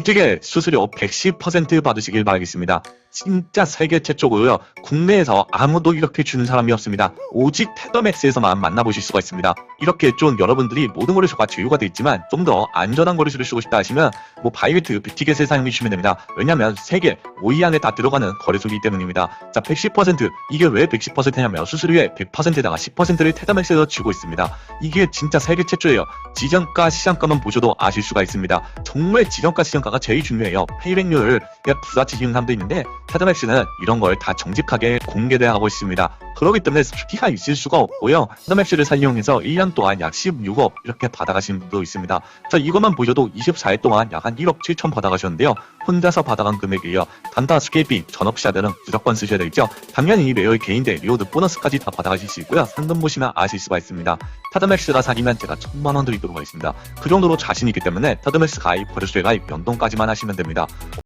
기특의 수수료 110% 받으시길 바라겠습니다. 진짜 세계 최초고요. 국내에서 아무도 이렇게 주는 사람이 없습니다. 오직 테더맥스에서만 만나보실 수가 있습니다. 이렇게 좀 여러분들이 모든 거래소가 제휴가 돼 있지만 좀 더 안전한 거래소를 쓰고 싶다 하시면 뭐 바이비트 뷰티겟을 사용해 주시면 됩니다. 왜냐면 세계 5위 안에 다 들어가는 거래소이기 때문입니다. 자, 110% 이게 왜 110%냐면 수수료의 100%다가 10%를 테더맥스에서 주고 있습니다. 이게 진짜 세계 최초예요. 지정가 시장가만 보셔도 아실 수가 있습니다. 정말 지정가 시장가가 제일 중요해요. 페이백률을 부사치시는 사람도 있는데 테더맥스는 이런 걸 다 정직하게 공개되하고 있습니다. 그렇기 때문에 스피가 있을 수가 없고요. 테더맥스를 사용해서 1년 동안 약 16억 이렇게 받아가신 분도 있습니다. 자 이것만 보셔도 24일 동안 약 한 1억 7천 받아가셨는데요. 혼자서 받아간 금액이에요. 단타 스케이피 전업시아들은 무조건 쓰셔야 되겠죠. 당연히 레어의 개인대 리오드 보너스까지 다 받아가실 수 있고요. 상금 보시면 아실 수가 있습니다. 타드맥스가 사기면 제가 천만 원 드리도록 하겠습니다. 그 정도로 자신 있기 때문에 타드맥스 가입, 거래소에 가입, 연동까지만 하시면 됩니다.